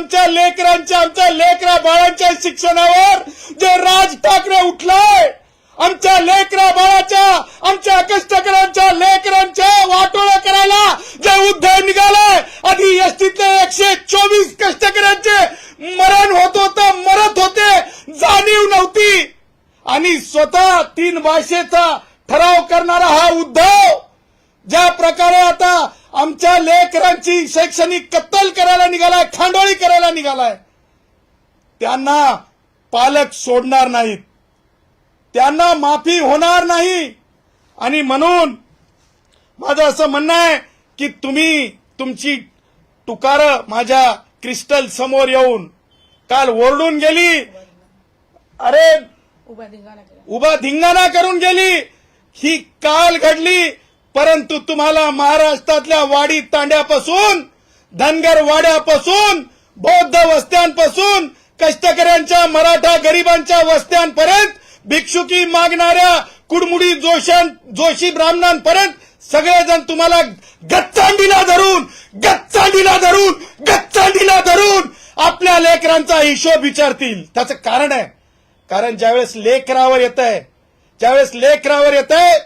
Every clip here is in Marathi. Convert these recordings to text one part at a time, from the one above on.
आमच्या लेकरांच्या आमच्या लेकरा बाळांच्या शिक्षणावर जे राज ठाकरे उठलाय आमच्या लेकरा बाळाच्या आमच्या कष्टकऱ्यांच्या लेकरांच्या वाटोळा करायला जे उद्धव निघालाय आधी एसटीतले एकशे चोवीस कष्टकऱ्यांचे मरण होत होतं मरत होते जाणीव नव्हती. आणि स्वतः तीन भाषेचा ठराव करणारा हा उद्धव ज्या प्रकारे आता आमच्या लेकरांची शैक्षणिक कत्तल करायला निघालाय खांडोळी करायला निघालाय त्यांना पालक सोडणार नाहीत. त्यांना माफी होणार नाही. आणि म्हणून माझं असं म्हणणं आहे की तुम्ही तुमची टुकार माझ्या क्रिस्टल समोर येऊन काल ओरडून गेली. अरे उभा धिंगाणा करून गेली. ही काल घडली. परंतु तुम्हाला महाराष्ट्रातल्या वाडी तांड्यापासून धनगर वाड्यापासून बौद्ध वस्त्यांपासून कष्टकऱ्यांच्या मराठा गरिबांच्या वस्त्यांपर्यंत भिक्षुकी मागणाऱ्या कुडमुडी जोशां जोशी ब्राह्मणांपर्यंत सगळेजण तुम्हाला गच्चांडीला धरून गच्चांडीला धरून गच्चांडीला धरून आपल्या लेकरांचा हिशोब विचारतील. त्याचं कारण आहे. कारण ज्यावेळेस लेकरावर येत आहे ज्यावेळेस लेकरावर येत आहे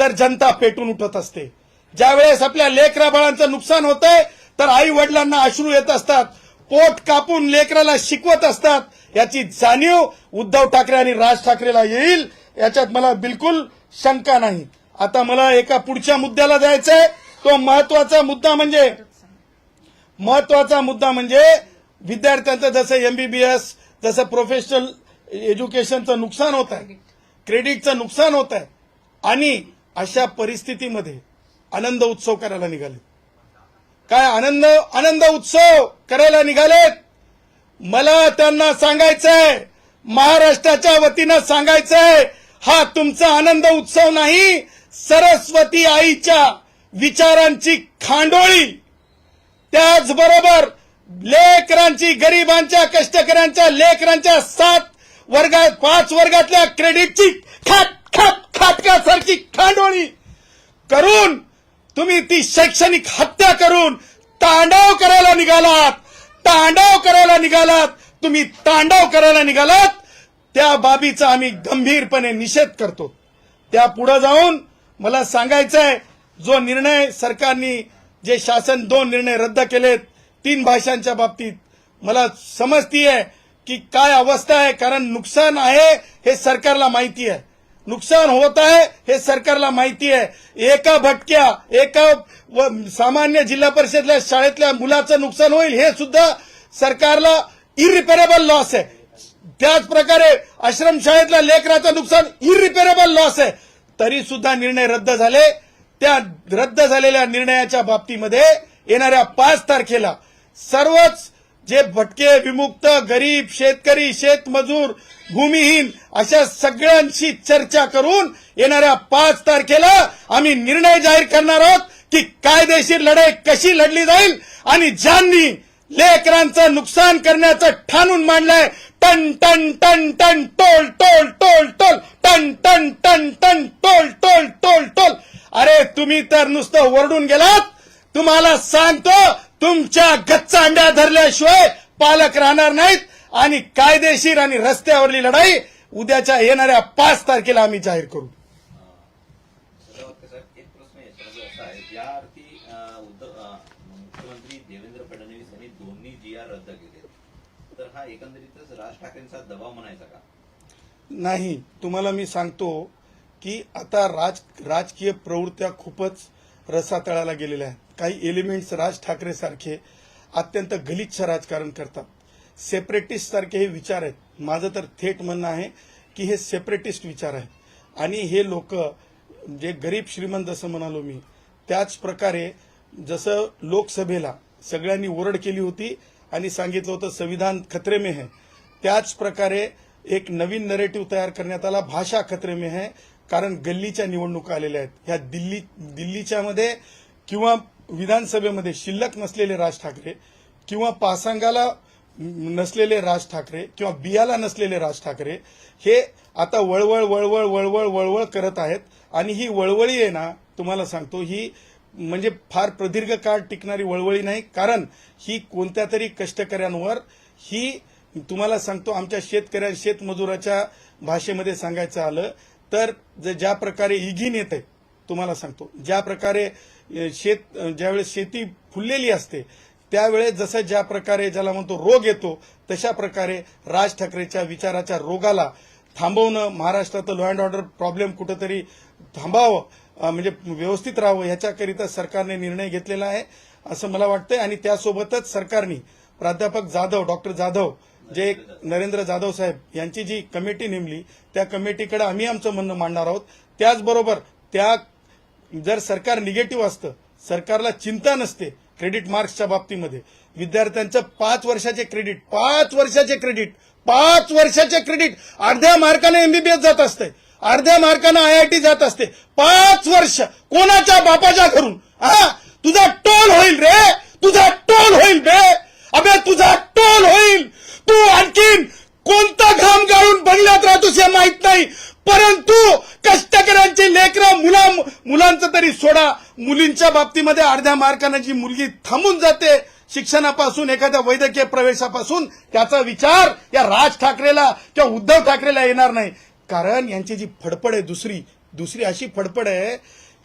तर जनता पेटून उठत असते. ज्यावेळेस आपल्या लेकरा बाळांचं नुकसान होत आहे तर आई वडिलांना अश्रू येत असतात पोट कापून लेकराला शिकवत असतात याची जाणीव उद्धव ठाकरे आणि राज ठाकरेला येईल याच्यात मला बिलकुल शंका नाही. आता मला एका पुढच्या मुद्द्याला जायचंय तो महत्त्वाचा मुद्दा म्हणजे महत्त्वाचा मुद्दा म्हणजे विद्यार्थ्यांचं जसं एमबीबीएस जसं प्रोफेशनल एज्युकेशनचं नुकसान होत आहे क्रेडिटचं नुकसान होत आहे आणि अशा परिस्थितीमध्ये आनंद उत्सव करायला निघाले काय आनंद? आनंद उत्सव करायला निघालेत. मला त्यांना सांगायचंय महाराष्ट्राच्या वतीनं सांगायचंय हा तुमचा आनंद उत्सव नाही सरस्वती आईच्या विचारांची खांडोळी. त्याचबरोबर लेकरांची गरिबांच्या कष्टकऱ्यांच्या लेकरांच्या सात वर्गात पाच वर्गातल्या क्रेडिटची खात खाट खाटकासारखी खांडोळी करून तुम्ही ती शैक्षणिक हत्या करून तांडव करायला निघालात तांडव करायला निघालात तुम्ही तांडव करायला निघालात त्या बाबीचा आम्ही गंभीरपणे निषेध करतो. त्या पुढे जाऊन मला सांगायचंय जो निर्णय सरकारने जे शासन दोन निर्णय रद्द केलेत तीन भाषांच्या बाबतीत मला समजतीये की काय अवस्था आहे कारण नुकसान आहे हे सरकारला माहिती आहे. नुकसान होत आहे हे सरकारला माहिती आहे एका भटक्या एका सामान्य जिल्हा परिषदल्या शाळेतल्या मुलाचं नुकसान होईल हे सुद्धा सरकारला इरिपेरेबल लॉस आहे त्याच प्रकारे आश्रमशाळेतल्या लेकराचं नुकसान इरिपेरेबल लॉस आहे तरी सुद्धा निर्णय रद्द झाले. त्या रद्द झालेल्या निर्णयाच्या बाबतीमध्ये येणाऱ्या पाच तारखेला सर्वच जे भटके विमुक्त गरीब शेतकरी शेतमजूर भूमिहीन अशा सगळ्यांशी चर्चा करून येणाऱ्या पाच तारखेला आम्ही निर्णय जाहीर करणार आहोत की कायदेशीर लढाई कशी लढली जाईल आणि ज्यांनी लेकरांचं नुकसान करण्याचं ठाणून मांडलंय टन टन टन टन टोल टोल टोल टोल टन टन टन टन टोल टोल टोल टोल. अरे तुम्ही तर नुसतं ओरडून गेलात. तुम्हाला सांगतो तुमच्या गच्चा अंड्या धरल्याशिवाय पालक राहणार नाहीत आणि कायदेशीर आणि रस्त्यावरली लढाई उद्याच्या येणाऱ्या पाच तारखेला आम्ही जाहीर करू. सदावर्ते साहेब एक प्रश्न याच्यामध्ये असा आहे. या अर्थी अं, उद्धव अं, मुख्यमंत्री देवेंद्र फडणवीस यांनी दोन्ही जी आर रद्द केले तर हा एकंदरीतच राज ठाकरेंचा दबाव म्हणायचा का? नाही. तुम्हाला मी सांगतो की आता राज राजकीय प्रवृत्त्या खूपच रसातळाला गेलेल्या आहेत. काही एलिमेंट्स राज ठाकरेसारखे अत्यंत गलिच्छ राजकारण करतात. सेपरेटिस्ट सारखे हे विचार आहेत. माझं तर थेट म्हणणं आहे की हे सेपरेटिस्ट विचार आहेत. आणि हे लोक जे गरीब श्रीमंत जसं म्हणालो मी त्याच प्रकारे जसं लोकसभेला सगळ्यांनी ओरड केली होती आणि सांगितलं होतं संविधान खतरे में है त्याच प्रकारे एक नवीन नरेटिव्ह तयार करण्यात आला. भाषा खतरे में है कारण गल्लीच्या निवडणुका आलेल्या आहेत. ह्या दिल्ली दिल्लीच्या मध्ये किंवा विधानसभेमध्ये शिल्लक नसलेले राज ठाकरे किंवा पासांगाला नसलेले राज ठाकरे किंवा बियाला नसलेले राज ठाकरे हे आता वळवळ वळवळ वळवळ वळवळ करत आहेत. आणि ही वळवळी आहे ना तुम्हाला सांगतो ही म्हणजे फार प्रदीर्घ काळ टिकणारी वळवळी नाही. कारण ही कोणत्या तरी कष्टकऱ्यांवर ही तुम्हाला सांगतो आमच्या शेतकऱ्या शेतमजुराच्या भाषेमध्ये सांगायचं आलं तर ज- ज्या प्रकारे इघीन येत आहे तुम्हाला सांगतो ज्या प्रकारे शेत ज्यावेळेस शेती फुललेली असते त्यावेळेस जसं ज्या प्रकारे ज्याला म्हणतो रोग येतो तशा प्रकारे राज ठाकरेच्या विचाराच्या रोगाला थांबवणं महाराष्ट्रात लॉ अँड ऑर्डर प्रॉब्लेम कुठंतरी थांबावं म्हणजे व्यवस्थित राहावं ह्याच्याकरिता सरकारने निर्णय घेतलेला आहे असं मला वाटतंय. आणि त्यासोबतच सरकारने प्राध्यापक जाधव डॉक्टर जाधव जे नरेंद्र जाधव साहेब यांची जी कमिटी नेमली त्या कमिटीकडे आम्ही आमचं म्हणणं मांडणार आहोत. त्याचबरोबर त्या जर सरकार निगेटिव्ह असतं सरकारला चिंता नसते क्रेडिट मार्क्सच्या बाबतीमध्ये. विद्यार्थ्यांचं पाच वर्षाचे क्रेडिट पाच वर्षाचे क्रेडिट पाच वर्षाचे क्रेडिट अर्ध्या मार्काने एमबीबीएस जात असते अर्ध्या मार्कानं आयआयटी जात असते पाच वर्ष कोणाच्या बापाच्या घरून? हा? तुझा टोल होईल रे! तुझा टोल होईल रे! अबे तुझा टोल होईल! तू आणखीन कोणता घाम गाळून बंगल्यात राहतोस हे माहीत नाही. परंतु कष्टकऱ्यांची लेकरं मुला मुलांचं तरी सोडा. मुलींच्या बाबतीमध्ये अर्ध्या मार्कानं जी मुलगी थांबून जाते शिक्षणापासून एखाद्या वैद्यकीय प्रवेशापासून त्याचा विचार या राज ठाकरेला किंवा उद्धव ठाकरेला येणार नाही. कारण यांची जी फडफड आहे दुसरी दुसरी अशी फडफड आहे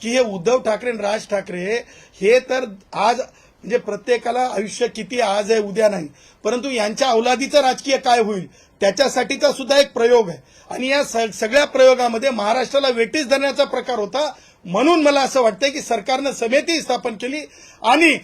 की हे उद्धव ठाकरे आणि राज ठाकरे हे तर आज म्हणजे प्रत्येकाला आयुष्य किती आज आहे उद्या नाही. परंतु यांच्या अवलादीचं राजकीय काय होईल? त्याच्यासाठीचा सुद्धा एक प्रयोग आहे. आणि या सगळ्या प्रयोगामध्ये महाराष्ट्राला वेटीस धरण्याचा प्रकार होता. म्हणून मला असं वाटतं की सरकारनं समिती स्थापन केली आणि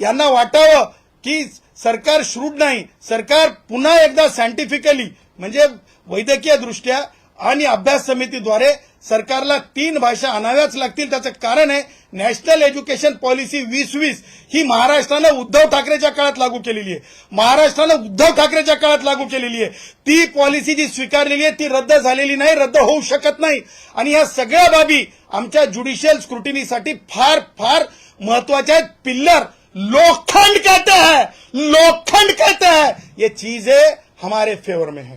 यांना वाटावं की सरकार श्रूड नाही. सरकार पुन्हा एकदा सायंटिफिकली म्हणजे वैद्यकीय दृष्ट्या आणि अभ्यास समितीद्वारे सरकारला तीन भाषा आणाव्याच लागतील त्याचं कारण आहे नॅशनल एज्युकेशन पॉलिसी वीस वीस ही महाराष्ट्रानं उद्धव ठाकरेच्या काळात लागू केलेली आहे. महाराष्ट्रानं उद्धव ठाकरेच्या काळात लागू केलेली आहे. ती पॉलिसी जी स्वीकारलेली आहे ती रद्द झालेली नाही रद्द होऊ शकत नाही. आणि या सगळ्या बाबी आमच्या ज्युडिशियल स्क्रुटिनीसाठी फार फार महत्त्वाच्या आहेत. पिल्लर लोखंड कहते हैं लोखंड कहते हैं. ये चीजें हमारे फेवर में है.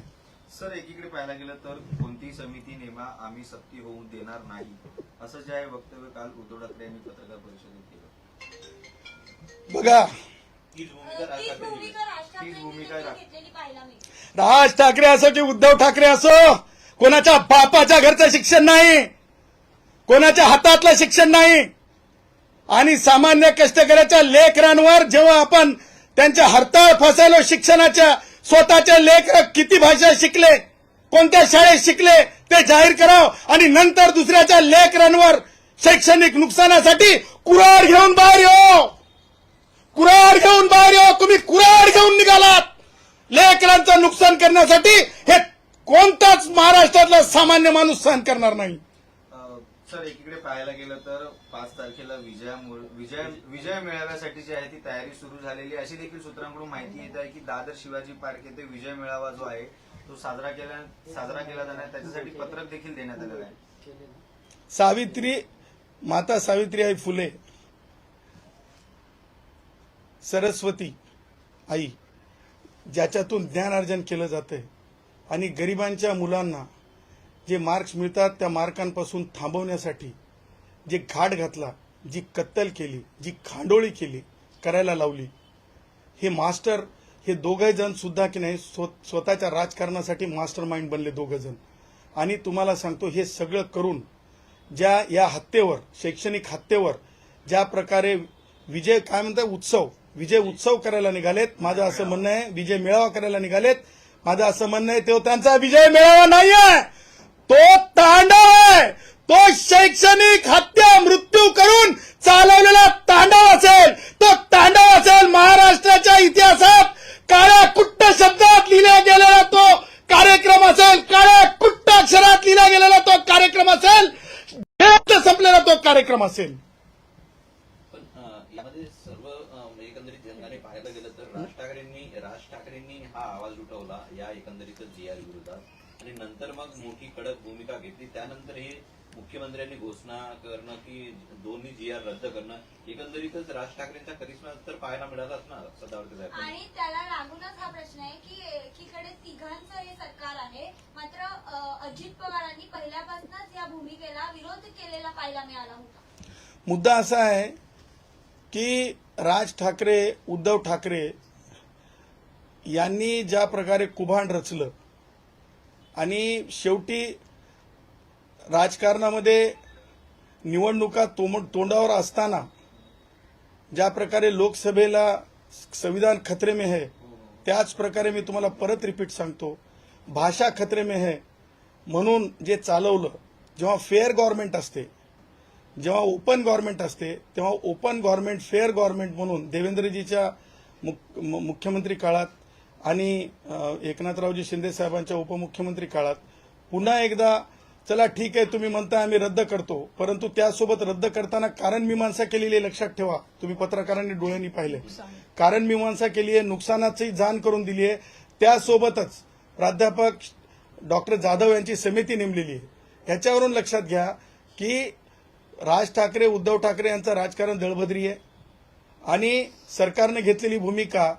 सर एकीकडे पाहायला गेलं तर कोणतीही समिती नेमा आम्ही सक्ती होऊ देणार नाही. असं जे आहे वक्तव्य काल उद्धव ठाकरे यांनी पत्रकार परिषदेत केलं. बघा. राज तीच ठाकरे भूमिका राज असो की उद्धव ठाकरे असो कोणाच्या बापाच्या घरचं शिक्षण नाही कोणाच्या हातातलं शिक्षण नाही आणि सामान्य कष्टकऱ्याच्या लेकरांवर जेव्हा आपण त्यांच्या हरताळ फसायलो शिक्षणाच्या स्वतःचे लेकर किती भाषा शिकले कोणत्या शाळेत शिकले ते जाहीर करावं आणि नंतर दुसऱ्याच्या लेकरांवर शैक्षणिक नुकसानासाठी कुराड घेऊन बाहेर येऊ. कुराड घेऊन बाहेर येऊ. तुम्ही कुराड घेऊन निघालात. लेकरांचं नुकसान करण्यासाठी हे कोणताच महाराष्ट्रातला सामान्य माणूस सहन करणार नाही. सर एकीकडे पाहायला गेलं तर पाच तारखेला विजया विजय विजय मेळाव्यासाठी जी आहे ती तयारी सुरू झालेली अशी देखील सूत्रांकडून माहिती येत आहे की दादर शिवाजी पार्क येथे विजय मेळावा जो आहे तो साजरा केला साजरा केला जाणार त्याच्यासाठी पत्रक देखील देण्यात आलेलं आहे. सावित्री माता सावित्रीबाई फुले. सरस्वती आई ज्याच्यातून ज्ञानार्जन केलं जातं आणि गरिबांच्या मुलांना जे मार्क्स मिळतात त्या मार्कांपासून थांबवण्यासाठी जे घाट घातला जी कत्तल केली जी खांडोळी केली करायला लावली हे मास्टर हे दोघे जण सुद्धा की नाही स्वतःच्या राजकारणासाठी मास्टर माइंड बनले दोघे जण. आणि तुम्हाला सांगतो हे सगळं करून ज्या या हत्येवर शैक्षणिक हत्येवर ज्या प्रकारे विजय काय म्हणतात उत्सव विजय उत्सव करायला निघालेत माझं असं म्हणणं आहे विजय मेळावा करायला निघालेत. माझं असं म्हणणं आहे तो त्यांचा विजय मेळावा नाहीये. तो तांडव आहे. तो शैक्षणिक हत्या मृत्यू करून चालवलेला तांडव असेल. तो तांडव असेल महाराष्ट्राच्या इतिहासात. कार्यक्रम असेल. पण यामध्ये सर्व म्हणजे एकंदरीत जगाने पाहायला गेलं तर राज ठाकरेंनी राज ठाकरेंनी हा आवाज उठवला या एकंदरीतच जी आर विरोधात. आणि नंतर मग मोठी कडक भूमिका घेतली. त्यानंतर हे मुख्यमंत्र्यांनी घोषणा करणं की दोन्ही जी आर रद्द करणं एकंदरीतच राज ठाकरेंचा करिश्मा तर पाहायला मिळालाच ना सदावर्ती साहेब आणि त्याला लागूनच हा प्रश्न आहे की एकीकडे तिघांचं हे सरकार आहे मात्र अजित पवारांनी पहिल्यापासूनच या भूमिकेला विरोध केलेला पाहायला मिळाला होता. मुद्दा असा आहे की राज ठाकरे उद्धव ठाकरे यांनी ज्या प्रकारे कुभांड रचलं आणि शेवटी राजकारणामध्ये निवडणुका तोम- तोंडावर असताना ज्या प्रकारे लोकसभेला संविधान खतरे में है त्याच प्रकारे मी तुम्हाला परत रिपीट सांगतो. भाषा खतरे में है म्हणून जे चालवलं जेव्हा फेअर गव्हर्नमेंट असते जेव्हा ओपन गव्हर्नमेंट असते तेव्हा ओपन गव्हर्नमेंट फेअर गव्हर्नमेंट म्हणून देवेंद्रजीच्या मुख- मु- मुख्यमंत्री काळात आणि एकनाथरावजी शिंदे साहेबांच्या उपमुख्यमंत्री काळात पुन्हा एकदा चला ठीक आहे तुम्ही म्हणताय आम्ही रद्द करतो. परंतु त्यासोबत रद्द करताना कारण मीमांसा केलेली आहे, लक्षात ठेवा. तुम्ही पत्रकारांनी डोळ्यांनी पाहिले. कारण मीमांसा केली आहे नुकसानाची जाण करून दिली आहे. त्यासोबतच प्राध्यापक डॉक्टर जाधव यांची समिती नेमलेली आहे. ह्याच्यावरून लक्षात घ्या की राज ठाकरे उद्धव ठाकरे यांचं राजकारण दळभद्री आहे. आणि सरकारने घेतलेली भूमिका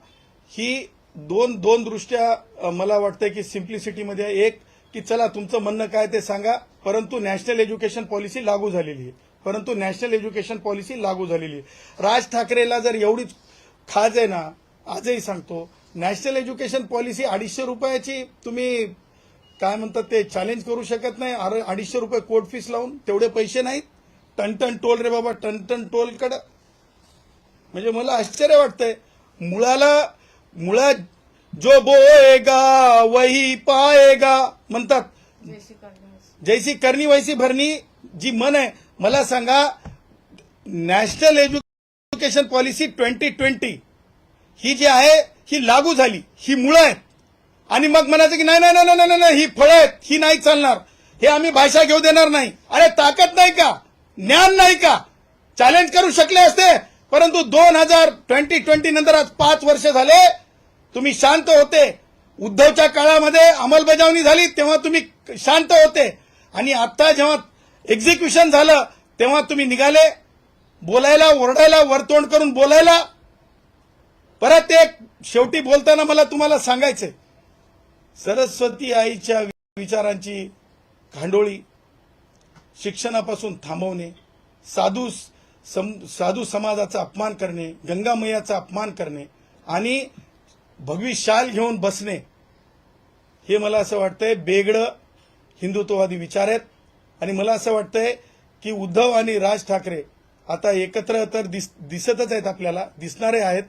ही दोन दोन दृष्ट्या मला वाटतं की सिम्प्लिसिटीमध्ये एक की चला तुमचं म्हणणं काय ते सांगा. परंतु नॅशनल एज्युकेशन पॉलिसी लागू झालेली आहे. परंतु नॅशनल एज्युकेशन पॉलिसी लागू झालेली आहे. राज ठाकरेला जर एवढीच खाज आहे ना आजही सांगतो नॅशनल एज्युकेशन पॉलिसी अडीचशे रुपयाची तुम्ही काय म्हणतात ते चॅलेंज करू शकत नाही. अडीचशे रुपये कोर्ट फीस लावून तेवढे पैसे नाहीत. टन टोल रे बाबा टन टोलकडं. म्हणजे मला आश्चर्य वाटतंय. मुळाला मुळात जो बोएगा वही पाएगा म्हणतात. जैसी करणी वैसी. भरणी जी मन आहे. मला सांगा national education policy twenty twenty ही जी आहे ही लागू झाली. ही मुळं आहेत. आणि मग म्हणायचं की नाही नाही नाही नाही नाही, नाही ही फळं आहेत. ही नाही चालणार. हे आम्ही भाषा घेऊ देणार नाही. अरे ताकद नाही का? ज्ञान नाही का? चॅलेंज करू शकले असते. परंतु दोन हजार ट्वेंटी ट्वेंटी नंतर आज पाच वर्ष झाले तुम्ही शांत होते. उद्धवच्या काळामध्ये अंमलबजावणी झाली तेव्हा तुम्ही शांत होते. आणि आता जेव्हा एक्झिक्युशन झालं तेव्हा तुम्ही निघाले. बोलायला ओरडायला वरतोंड करून बोलायला. परत एक शेवटी बोलताना मला तुम्हाला सांगायचंय. सरस्वती आईच्या विचारांची खांडोळी शिक्षणापासून थांबवणे साधू सम, साधू समाजाचा अपमान करणे गंगामयाचा अपमान करणे आणि भगवी शाल घेऊन बसणे हे मला असं वाटतंय बेगडं हिंदुत्ववादी विचार आहेत. आणि मला असं वाटतंय की उद्धव आणि राज ठाकरे आता एकत्र तर दिस, दिसतच आहेत आपल्याला दिसणारे आहेत.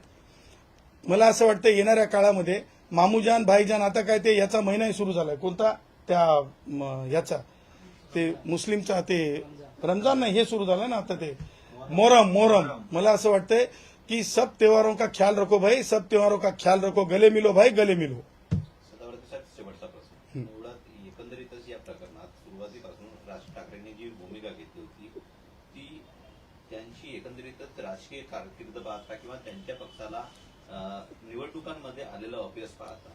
मला असं वाटतं येणाऱ्या काळामध्ये मामूजान भाईजान आता काय ते याचा महिनाही सुरू झालाय. कोणता? त्या याचा. ते मुस्लिमचा ते रमजान नाही हे सुरू झालं ना आता ते. मोहरम मोहरम. मला असं वाटतंय की सब त्योहारों का ख्याल रखो भाई सब त्योहारों का ख्याल रखो। गले मिलो भाई गले मिलो। सदावर्ती साहेब शेवटचा प्रश्न। मुळात एकंदरीतच या प्रकरणात सुरुवातीपासून राज ठाकरेंनी जी भूमिका घेतली होती ती त्यांची एकंदरीतच राजकीय कारकीर्द पाहता किंवा त्यांच्या पक्षाला निवडणुकांमध्ये आलेलं अपयश पाहता.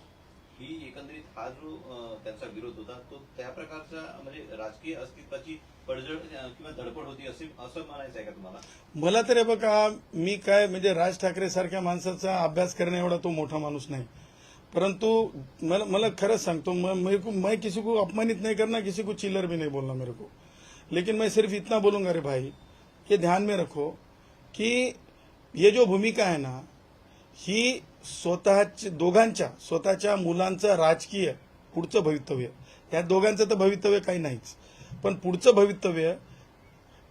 ही एकंदरीत हा जो त्यांचा विरोध होता तो त्या प्रकारचा म्हणजे राजकीय अस्तित्वाची पडझड किंवा धडपड होती असे असं म्हणायचं आहे का तुम्हाला? मला तरी बघा मी काय म्हणजे राज ठाकरे सारख्या माणसाचा अभ्यास करणे एवढा तो मोठा माणूस नाही. परंतु मला मला खरंच सांगतो मैं मेरे को मैं किसी को अपमानित नहीं करना किसी को चिल्लर भी नहीं बोलना मेरे को. लेकिन मैं सिर्फ इतना बोलूंगा रे भाई ये ध्यान में रखो कि ये जो भूमिका आहे ना ही स्वतःच्या दोघांच्या स्वतःच्या मुलांचं राजकीय पुढचं भवितव्य. त्या दोघांचं तर भवितव्य काही नाहीच. पण पुढचं भवितव्य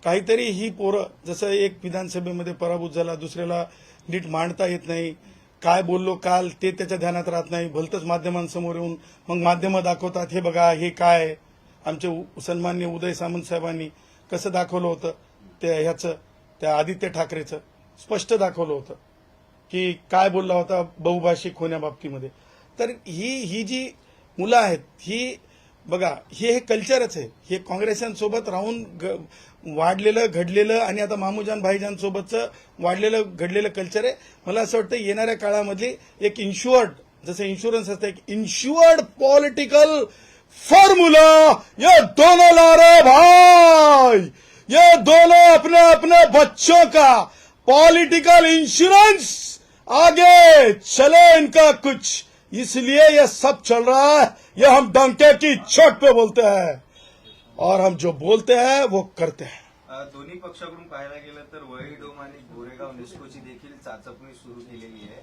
काहीतरी ही पोरं जसं एक विधानसभेमध्ये पराभूत झाला दुसऱ्याला नीट मांडता येत नाही. काय बोललो काल ते त्याच्या ध्यानात राहत नाही. भलतंच माध्यमांसमोर येऊन मग माध्यमं दाखवतात हे बघा हे काय? आमचे उ- सन्मान्य उदय सामंत साहेबांनी कसं दाखवलं होतं त्या ह्याचं त्या आदित्य ठाकरेचं स्पष्ट दाखवलं होतं. की काय बोलला होता बहुभाषिक होण्याबाबतीमध्ये. तर ही ही जी मुलं आहेत ही बघा हे हे कल्चरच आहे. हे काँग्रेसांसोबत राहून ग- वाढलेलं घडलेलं आणि आता मामूजान भाईजानसोबतचं वाढलेलं घडलेलं कल्चर आहे. मला असं वाटतं येणाऱ्या काळामधली एक इन्शुअर्ड जसं इन्शुरन्स असतं एक इन्शुअर्ड पॉलिटिकल फॉर्मूला ये दोनों ला भाई! ये दोनों अपने अपने बच्चों का पॉलिटिकल इंश्योरेंस आगे चले इनका कुछ। इसलिए यह सब चल रहा है। यह हम डंके की चोट पे बोलते हैं। और हम जो बोलते हैं, वो करते हैं। दोनों पक्षाकडून पाहायला गेलं तर वळी सुरू केलेली आहे.